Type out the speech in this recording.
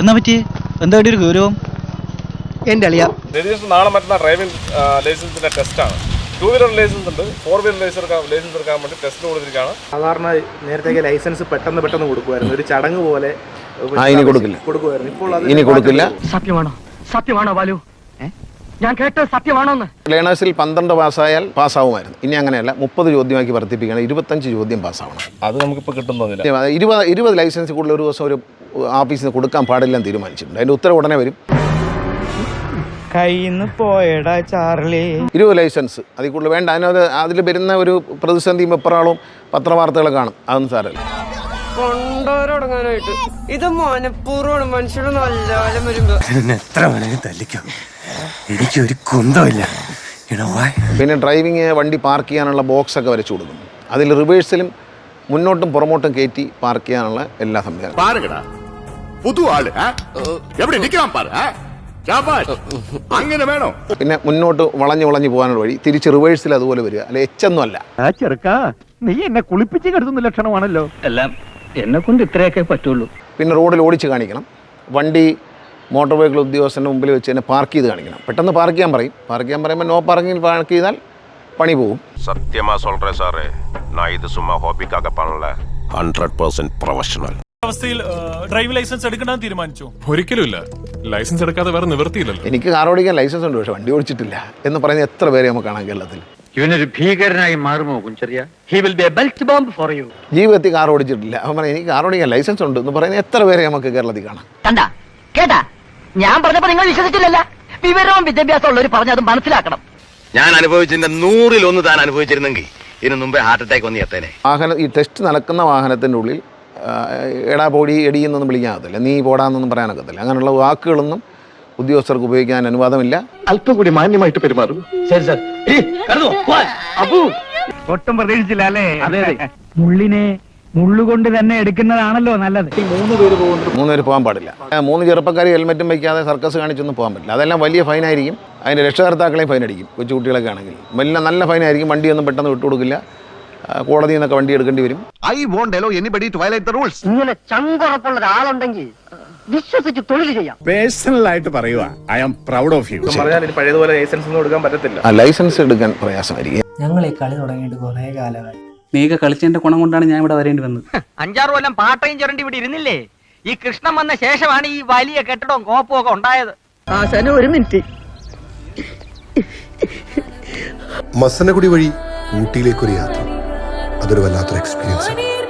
എന്നാ പറ്റി എന്താ ഒരു ഗൗരവം? എന്റെ അളിയ. രജിസ്റ്റർ നാളെ മറ്റന്നാൾ ഡ്രൈവിംഗ് ലൈസൻസിന്റെ ആണ് ടൂ വീലർ ലൈസൻസ് ഉണ്ട് ഫോർ വീലർ ലൈസൻസ് ലൈസൻസ് എടുക്കാൻ വേണ്ടി ടെസ്റ്റ് കൊടുത്തിരിക്കുകയാണ്. സാധാരണ നേരത്തേക്ക് ലൈസൻസ് പെട്ടെന്ന് പെട്ടെന്ന് കൊടുക്കുമായിരുന്നു. ഒരു ചടങ്ങ് പോലെ ഇനി കൊടുക്കില്ല. കൊടുക്കുമായിരുന്നു. ഇപ്പോൾ ഇനി കൊടുക്കില്ല. സത്യമാണോ? സത്യമാണോ ബാലു? ഞാൻ കേട്ടത് സത്യമാണോന്ന്? ലേണേഴ്സിൽ പന്ത്രണ്ട് പാസ്സായാൽ പാസ്സാവുമായിരുന്നു. ഇനി അങ്ങനെയല്ല മുപ്പത് ചോദ്യമാക്കി വർദ്ധിപ്പിക്കണം ഇരുപത്തഞ്ച് ചോദ്യം പാസ്സാവണം. അത് നമുക്കിപ്പോൾ കിട്ടുന്നില്ല ഇരുപത് ഇരുപത് ലൈസൻസ് കൂടുതൽ ഒരു ദിവസം ഒരു ഓഫീസിൽ നിന്ന് കൊടുക്കാൻ പാടില്ലെന്ന് തീരുമാനിച്ചിട്ടുണ്ട്. അതിന്റെ ഉത്തരവ് ഉടനെ വരും. കയ്യിന്ന് പോയടാ ചാർലി. ഇരുപത് ലൈസൻസ്. അതിൽ കൂടുതൽ വേണ്ട. അതിനകത്ത് അതിൽ വരുന്ന ഒരു പ്രതിസന്ധിയും എപ്പറാളും പത്രവാർത്തകൾ കാണും. അതൊന്നും സാരല്ല കൊണ്ടോരടങ്ങാനായിട്ട്. ഇത് മനഃപൂർവമാണ്. മനുഷ്യരുടെ നല്ല വരുമ്പോ. എത്ര തല്ലിക്കാം. കുന്തമില്ല പിന്നെ ഡ്രൈവിങ് വണ്ടി പാർക്ക് ചെയ്യാനുള്ള ബോക്സ് ഒക്കെ വരച്ചു കൊടുക്കും അതിൽ റിവേഴ്സിലും മുന്നോട്ടും പുറമോട്ടും കയറ്റി പാർക്ക് ചെയ്യാനുള്ള എല്ലാ സംവിധാനം പുതു ആൾ എവിടെ നിൽക്കാൻ പറ അങ്ങനെ വേണോ? പിന്നെ മുന്നോട്ട് വളഞ്ഞു വളഞ്ഞു പോകാനുള്ള വഴി തിരിച്ച് റിവേഴ്സിൽ അതുപോലെ വരിക. അല്ലെ എച്ചൊന്നും അല്ല. ആ ചെറുക്കാ നീ എന്നെ കുളിപ്പിച്ച് കിടത്തുന്ന ലക്ഷണമാണല്ലോ. എല്ലാം എന്നെ കൊണ്ട് ഇത്രയൊക്കെ പറ്റുള്ളൂ. പിന്നെ റോഡിൽ ഓടിച്ച് കാണിക്കണം. വണ്ടി മോട്ടോർ വെഹിക്കിൾ ഉദ്യോഗസ്ഥന്റെ മുമ്പിൽ വെച്ച് തന്നെ പാർക്ക് ചെയ്ത് കാണിക്കണം. പെട്ടെന്ന് പാർക്ക് ചെയ്യാൻ പറയും. പാർക്ക് ചെയ്യാൻ പറയുമ്പോൾ നോ പാർക്കിംഗിൽ പാർക്ക് ചെയ്താൽ പണി പോകും സത്യമാ സോൾറേ സാറേ ഞാൻ ഇത് സുമ്മാ ഹോബിക്കാകെ പണല്ല ഹൺഡ്രഡ് പെർസെന്റ് പ്രൊഫഷണൽ അവസ്ഥയിൽ ഡ്രൈവിംഗ് ലൈസൻസ് എടുക്കണമെന്ന് തീരുമാനിച്ചു? ഒരിക്കലും ഇല്ല ലൈസൻസ് എടുക്കാതെ വേറെ നിവൃത്തിയില്ലല്ലോ. എനിക്ക് കാർ ഓടിക്കാൻ ലൈസൻസ് ഉണ്ട് പക്ഷെ വണ്ടി ഓടിച്ചിട്ടില്ല എന്ന് പറയുന്ന എത്ര പേരെ നമുക്ക് കാണാൻ കേരളത്തിൽ. ഇവനൊരു ഭീകരനായി മാറുമോ Kuncheriya? He will be a belt bomb for you ജീവിതത്തിൽ കാർ ഓടിച്ചിട്ടില്ല. അവൻ പറഞ്ഞു എനിക്ക് കാർ ഓടിക്കാൻ ലൈസൻസ് ഉണ്ട് എന്ന് പറയുന്ന എത്ര പേരെ നമുക്ക് കേരളത്തിൽ കാണാം. കണ്ടാ കേട്ടാ? ഞാൻ പറഞ്ഞപ്പോ നിങ്ങൾ വിശ്വസിച്ചില്ലല്ല. വിവരവും വിദ്യാഭ്യാസം ഉള്ളവർ പറഞ്ഞത് മനസ്സിലാക്കണം. ഞാൻ അനുഭവിച്ചതിന്റെ നൂറിൽ ഒന്ന് താൻ അനുഭവിച്ചിരുന്നെങ്കിൽ ഇതിനു മുമ്പേ ഹാർട്ട് അറ്റാക്ക് വന്ന് എത്തേനെ. വാഹനം ഈ ടെസ്റ്റ് നടക്കുന്ന വാഹനത്തിന്റെ ഉള്ളിൽ എടാ പോടി എടി എന്നൊന്നും നീ പോടാന്നൊന്നും പറയാനൊക്കത്തില്ല അങ്ങനെയുള്ള വാക്കുകളൊന്നും ഉദ്യോഗസ്ഥർക്ക് ഉപയോഗിക്കാൻ അനുവാദമില്ല. അല്പം കൂടി മാന്യമായിട്ട് പെരുമാറും. ശരി സർ. ഒട്ടും പ്രതീക്ഷിച്ചില്ല അല്ലേ? അതെ മുള്ളിനെ മുള്ളുകൊണ്ട് തന്നെ എടുക്കുന്നതാണല്ലോ നല്ലത്. മൂന്ന് പേര് പോകുന്നു മൂന്ന് പേര് പോകാൻ പാടില്ല. മൂന്ന് ചെറുപ്പക്കാർ ഹെൽമെറ്റും വയ്ക്കാതെ സർക്കസ് കാണിച്ചൊന്നും പോകാൻ പറ്റില്ല. അതെല്ലാം വലിയ ഫൈനായിരിക്കും അതിന്റെ രക്ഷകർത്താക്കളെയും ഫൈൻ അടിക്കും. കൊച്ചുകുട്ടികളൊക്കെ ആണെങ്കിൽ. വലിയ നല്ല ഫൈനായിരിക്കും വണ്ടിയൊന്നും പെട്ടെന്ന് വിട്ടുകൊടുക്കില്ല. കോടതിയിൽ നിന്നൊക്കെ വണ്ടി എടുക്കേണ്ടി വരും. I won't allow anybody to violate the rules ഇങ്ങനെ ചങ്കുറപ്പുള്ള ഒരാളുണ്ടെങ്കിൽ വിശ്വസിച്ച് തൊഴിൽ ചെയ്യാം. പേഴ്സണൽ ആയിട്ട് പറയുക I am proud of you പറഞ്ഞാൽ ഇനി പഴയതുപോലെ ലൈസൻസ് ഒന്നും എടുക്കാൻ പറ്റത്തില്ല. ആ ലൈസൻസ് എടുക്കാൻ പ്രയാസമായിരിക്കും ഞങ്ങൾ ഈ കളി തുടങ്ങിയിട്ട് കുറേ കാലമായി. നീയൊക്കെ കളിച്ചതിന്റെ ഗുണം കൊണ്ടാണ് ഞാൻ ഇവിടെ വരേണ്ടി വന്നത്. അഞ്ചാറ് കൊല്ലം പാട്ടയും ചുരണ്ടി ഇവിടെ ഇരുന്നില്ലേ? ഈ കൃഷ്ണൻ വന്ന ശേഷമാണ് ഈ വലിയ കെട്ടിടവും കോപ്പും ഒക്കെ ഉണ്ടായത്. ആശാന ഒരു മിനിറ്റ്. മസനഗുടി വഴി ഊട്ടിയിലേക്കൊരു യാത്ര. അതൊരു വല്ലാത്തൊരു എക്സ്പീരിയൻസ് ആണ്.